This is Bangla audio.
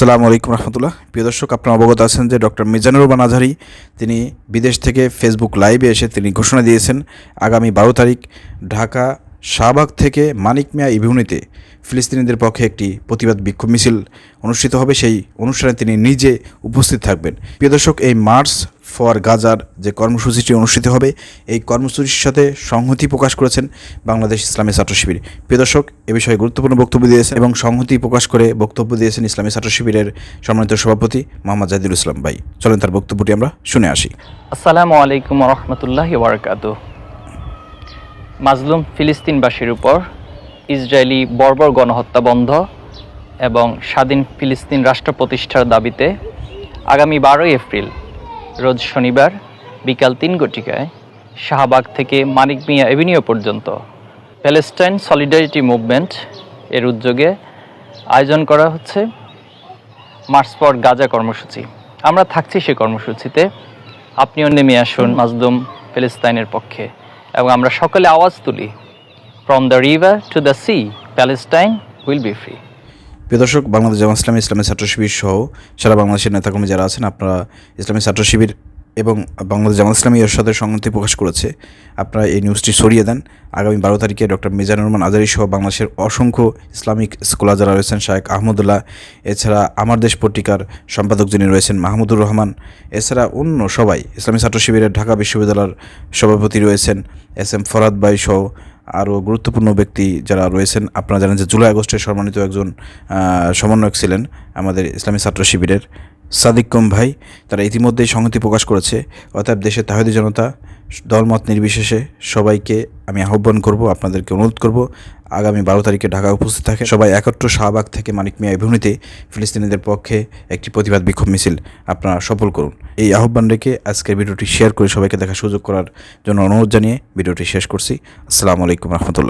আসসালামু আলাইকুম রহমতুল্লাহ। প্রিয় দর্শক, আপনার অবগত আছেন যে ডক্টর মিজানুর রহমান তিনি বিদেশ থেকে ফেসবুক লাইভে এসে তিনি ঘোষণা দিয়েছেন, আগামী বারো তারিখ ঢাকা, শাহবাগ থেকে মানিক মিয়া ইভিউনিতে ফিলিস্তিনিদের পক্ষে একটি প্রতিবাদ বিক্ষোভ মিছিল অনুষ্ঠিত হবে। সেই অনুষ্ঠানে তিনি নিজে উপস্থিত থাকবেন। প্রিয় দর্শক, এই মার্চ ফর গাজার যে কর্মসূচিটি অনুষ্ঠিত হবে, এই কর্মসূচির সাথে সংহতি প্রকাশ করেছেন বাংলাদেশ ইসলামী ছাত্র শিবির। প্রিয় দর্শক, এ বিষয়ে গুরুত্বপূর্ণ বক্তব্য দিয়েছেন এবং সংহতি প্রকাশ করে বক্তব্য দিয়েছেন ইসলামী ছাত্র শিবিরের সম্মানিত সভাপতি মোহাম্মদ জাহিদুল ইসলাম ভাই। চলেন তার বক্তব্যটি আমরা শুনে আসি। আসসালামু আলাইকুম রহমতুল্লাহ ওয়ারকাত মাজলুম ফিলিস্তিনবাসীর উপর ইসরায়েলি বর্বর গণহত্যা বন্ধ এবং স্বাধীন ফিলিস্তিন রাষ্ট্র প্রতিষ্ঠার দাবিতে আগামী বারোই এপ্রিল রোজ শনিবার বিকাল তিন ঘটিকায় শাহবাগ থেকে মানিক মিয়া এভিনিউ পর্যন্ত প্যালেস্টাইন সলিডারিটি মুভমেন্ট এর উদ্যোগে আয়োজন করা হচ্ছে মার্চ ফর গাজা কর্মসূচি। আমরা থাকছি সে কর্মসূচিতে। আপনিও নেমে আসুন মাজদুম ফিলিস্তাইনের পক্ষে এবং আমরা সকলে আওয়াজ তুলি। From the river to the sea Palestine will be free প্রিয় দর্শক, বাংলাদেশ জামা ইসলামী ইসলামী ছাত্র শিবির সহ সারা বাংলাদেশের নেতাকর্মী যারা আছেন, আপনারা ইসলামী ছাত্র শিবির এবং বাংলাদেশ জামা ইসলামী এর সাথে সংহতি প্রকাশ করেছে। আপনারা এই নিউজটি সরিয়ে দেন। আগামী বারো তারিখে ডক্টর মিজানুর রহমান আজারি সহ বাংলাদেশের অসংখ্য ইসলামিক স্কলার যারা রয়েছেন, শায়েক আহমদুল্লাহ, এছাড়া আমার দেশ পত্রিকার সম্পাদক যিনি রয়েছেন, মাহমুদুর রহমান, এছাড়া অন্য সবাই, ইসলামী ছাত্র শিবিরের ঢাকা বিশ্ববিদ্যালয়ের সভাপতি রয়েছেন, এস এম ফরাদ ভাই সহ আরও গুরুত্বপূর্ণ ব্যক্তি যারা রয়েছেন, আপনারা জানেন যে জুলাই আগস্টে সম্মানিত একজন সমন্বয়ক ছিলেন আমাদের ইসলামী ছাত্র শিবিরের সাদিক কম ভাই। তারা ইতিমধ্যেই সংহতি প্রকাশ করেছে। অর্থাৎ দেশের তাহিদি জনতা দলমত নির্বিশেষে সবাইকে আমি আহ্বান করব, আপনাদেরকে অনুরোধ করব, আগামী বারো তারিখে ঢাকা উপস্থিত থাকে সবাই একত্র শাহবাগ থেকে মানিক মিয়া এভিনিউতে ফিলিস্তিনিদের পক্ষে একটি প্রতিবাদ বিক্ষোভ মিছিল আপনারা সফল করুন। এই আহ্বান রেখে আজকের ভিডিওটি শেয়ার করে সবাইকে দেখার সুযোগ করার জন্য অনুরোধ জানিয়ে ভিডিওটি শেষ করছি। আসসালামু আলাইকুম রহমতুল্লাহ।